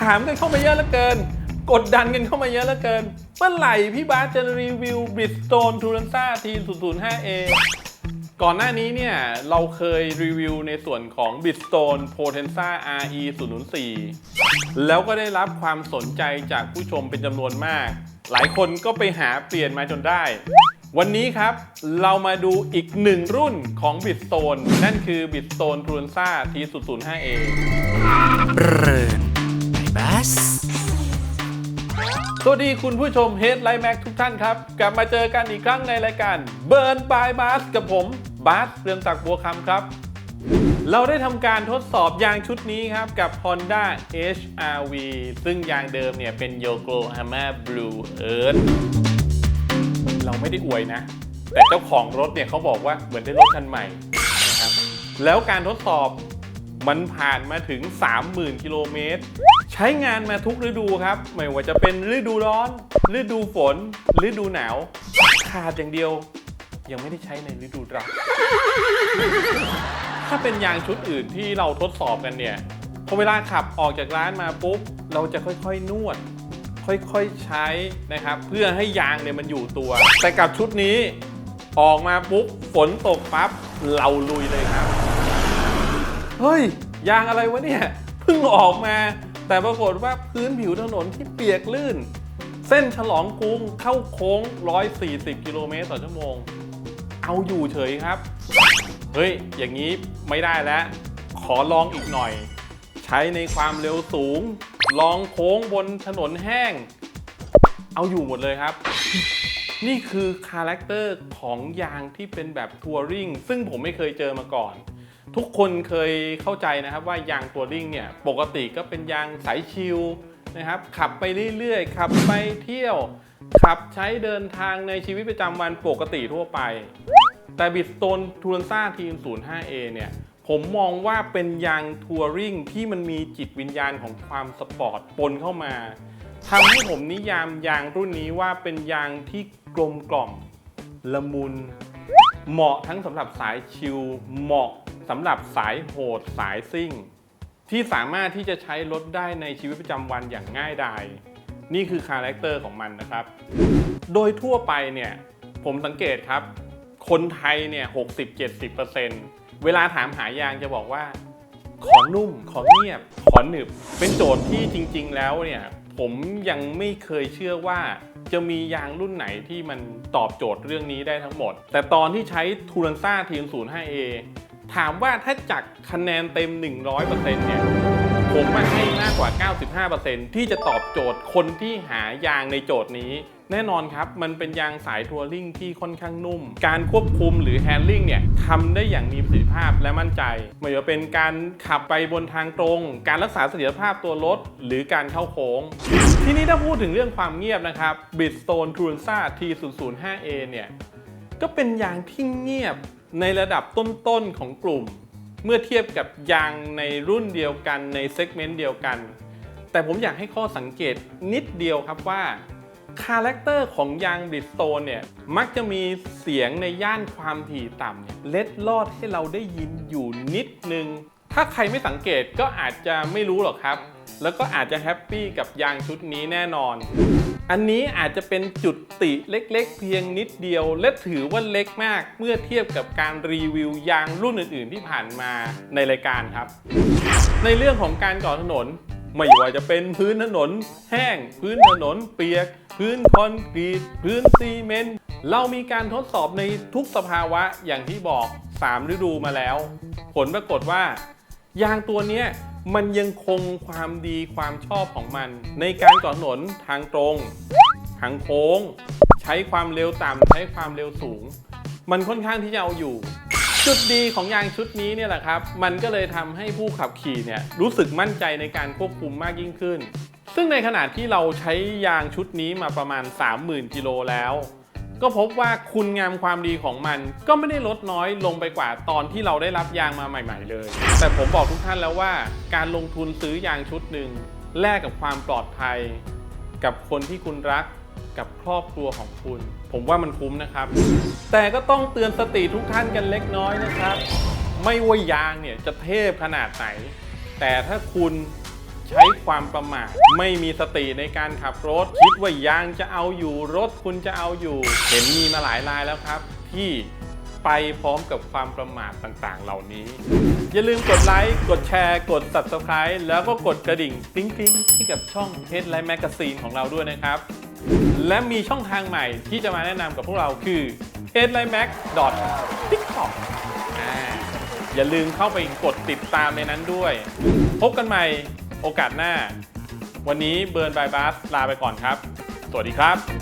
ถามกันเข้ามาเยอะเหลือเกิน กดดันกันเข้ามาเยอะเหลือเกิน เมื่อไหร่พี่บาสจะรีวิว Bridgestone t u r a n z a T005A ก่อนหน้านี้เนี่ย เราเคยรีวิวในส่วนของ Bridgestone Potenza RE 0 4แล้วก็ได้รับความสนใจจากผู้ชมเป็นจำนวนมาก หลายคนก็ไปหาเปลี่ยนมาจนได้ วันนี้ครับ เรามาดูอีกหนึ่งรุ่นของ Bridgestone นั่นคือ Bridgestone t u r a n z a T005A สวัสดีคุณผู้ชม Headline Mac ทุกท่านครับ กลับมาเจอกันอีกครั้งในรายการ Burn by Bas กับผมบาสเรืองศักบัวคำครับ เราได้ทำการทดสอบยางชุดนี้ครับ กับ Honda HRV ซึ่งยางเดิมเนี่ยเป็น Yokohama Blue Earth เราไม่ได้อวยนะ แต่เจ้าของรถเนี่ยเขาบอกว่าเหมือนได้รถคันใหม่นะครับแล้วการทดสอบ มันผ่านมาถึง 30,000 กิโลเมตร ใช้งานมาทุกฤดูครับ ไม่ว่าจะเป็นฤดูร้อน ฤดูฝน ฤดูหนาว ขาดอย่างเดียว ยังไม่ได้ใช้ในฤดูร้อนถ้าเป็นยางชุดอื่นที่เราทดสอบกันเนี่ยพอเวลาขับออกจากร้านมาปุ๊บ เราจะค่อยๆนวด ค่อยๆใช้นะครับ เพื่อให้ยางเนี่ยมันอยู่ตัว แต่กับชุดนี้ออกมาปุ๊บฝนตกปั๊บเราลุยเลยครับ เฮ้ย ยางอะไรวะเนี่ย เพิ่งออกมา แต่ปรากฏว่าพื้นผิวถนนที่เปียกลื่น เส้นฉลองกรุงเข้าโค้ง 140 กิโลเมตรต่อชั่วโมง เอาอยู่เฉยครับ เฮ้ย อย่างนี้ไม่ได้แล้ว ขอลองอีกหน่อย ใช้ในความเร็วสูง ลองโค้งบนถนนแห้ง เอาอยู่หมดเลยครับนี่คือคาแรคเตอร์ของยางที่เป็นแบบทัวริงซึ่งผมไม่เคยเจอมาก่อน ทุกคนเคยเข้าใจนะครับว่ายางทัวริงเนี่ยปกติก็เป็นยางสายชิลนะครับขับไปเรื่อยๆ ขับไปเที่ยว ขับใช้เดินทางในชีวิตประจำวันปกติทั่วไป แต่บิ s โตนทูรันซ่าทีม 05A เนี่ยผมมองว่าเป็นยางทัวริงที่มันมีจิตวิญญาณของความสปอร์ตปนเข้ามาทำให้ผมนิยามยางรุ่นนี้ว่าเป็นยางที่กลมกล่อมละมุน เหมาะทั้งสำหรับสายชิลเหมาะ สำหรับสายโหดสายซิ่ง ที่สามารถที่จะใช้รถได้ในชีวิตประจำวันอย่างง่ายดายนี่คือคาแรคเตอร์ของมันนะครับ โดยทั่วไปเนี่ยผมสังเกตครับ คนไทยเนี่ย60-70%เวลาถามหายางจะบอกว่า ขอนุ่ม ขอเงียบ ขอหนึบ เป็นโจทย์ที่จริง ๆ แล้วเนี่ยผมยังไม่เคยเชื่อว่าจะมียางรุ่นไหนที่มันตอบโจทย์เรื่องนี้ได้ทั้งหมด แต่ตอนที่ใช้ทูรันซ่าทีม 05A ถามว่าถ้าจากคะแนนเต็ม 100%เนี่ยผมมาให้มากกว่า 95%ที่จะตอบโจทย์คนที่หายางในโจทย์นี้ แน่นอนครับ มันเป็นยางสายทัวริงที่ค่อนข้างนุ่ม การควบคุมหรือแฮนดิ้งเนี่ยทำได้อย่างมีประสิทธิภาพและมั่นใจ ไม่ว่าเป็นการขับไปบนทางตรง การรักษาเสถียรภาพตัวรถ หรือการเข้าโค้ง ทีนี้ถ้าพูดถึงเรื่องความเงียบนะครับ Bridgestone t u r a n z a T005A เนี่ยก็เป็นยางที่เงียบ ในระดับต้นๆของกลุ่ม เมื่อเทียบกับยางในรุ่นเดียวกันในเซกเมนต์เดียวกัน แต่ผมอยากให้ข้อสังเกตนิดเดียวครับว่าคาแรคเตอร์ของยางบริสโตนเนี่ยมักจะมีเสียงในย่านความถี่ต่ำเนี่ยเล็ดลอดให้เราได้ยินอยู่นิดนึง ถ้าใครไม่สังเกตก็อาจจะไม่รู้หรอกครับ แล้วก็อาจจะแฮปปี้กับยางชุดนี้แน่นอน อันนี้อาจจะเป็นจุดติเล็กๆ เพียงนิดเดียว และถือว่าเล็กมากเมื่อเทียบกับการรีวิวยางรุ่นอื่นๆ ที่ผ่านมาในรายการครับ ในเรื่องของการก่อถนนไม่ว่าจะเป็นพื้นถนน แห้ง พื้นถนนเปียก พื้นคอนกรีต พื้นซีเมนต์เรามีการทดสอบในทุกสภาวะอย่างที่บอก 3 ฤดูมาแล้ว ผลปรากฏว่า ยางตัวนี้ มันยังคงความดีความชอบของมัน ในการก่อถนนทางตรง ทางโค้ง ใช้ความเร็วต่ำใช้ความเร็วสูง มันค่อนข้างที่จะเอาอยู่ จุดดีของยางชุดนี้เนี่ยแหละครับ มันก็เลยทำให้ผู้ขับขี่เนี่ยรู้สึกมั่นใจในการควบคุมมากยิ่งขึ้น ซึ่งในขณะที่เราใช้ยางชุดนี้มาประมาณ 30,000กิโลแล้ว ก็พบว่าคุณงามความดีของมัน ก็ไม่ได้ลดน้อยลงไปกว่าตอนที่เราได้รับยางมาใหม่ ๆ เลย แต่ผมบอกทุกท่านแล้วว่าการลงทุนซื้อยางชุดหนึ่งแลกกับความปลอดภัย กับคนที่คุณรักกับครอบครัวของคุณ ผมว่ามันคุ้มนะครับ แต่ก็ต้องเตือนสติทุกท่านกันเล็กน้อยนะครับ ไม่ว่ายางเนี่ยจะเทพขนาดไหน แต่ถ้าคุณ ใช้ความประมาทไม่มีสติในการขับรถ คิดว่ายางจะเอาอยู่รถคุณจะเอาอยู่ เห็นมีมาหลายรายแล้วครับ ที่ไปพร้อมกับความประมาทต่างๆ เหล่านี้ อย่าลืมกดไลค์ กดแชร์ กด subscribe แล้วก็กดกระดิ่งติ๊งติ๊งๆให้กับช่อง Headline Magazine ของเราด้วยนะครับ และมีช่องทางใหม่ที่จะมาแนะนำกับพวกเราคือ headlinemac.tiktok ออย่าลืมเข้าไปกดติดตามในนั้นด้วย พบกันใหม่ โอกาสหน้า วันนี้เบิร์นบายบัสลาไปก่อนครับ สวัสดีครับ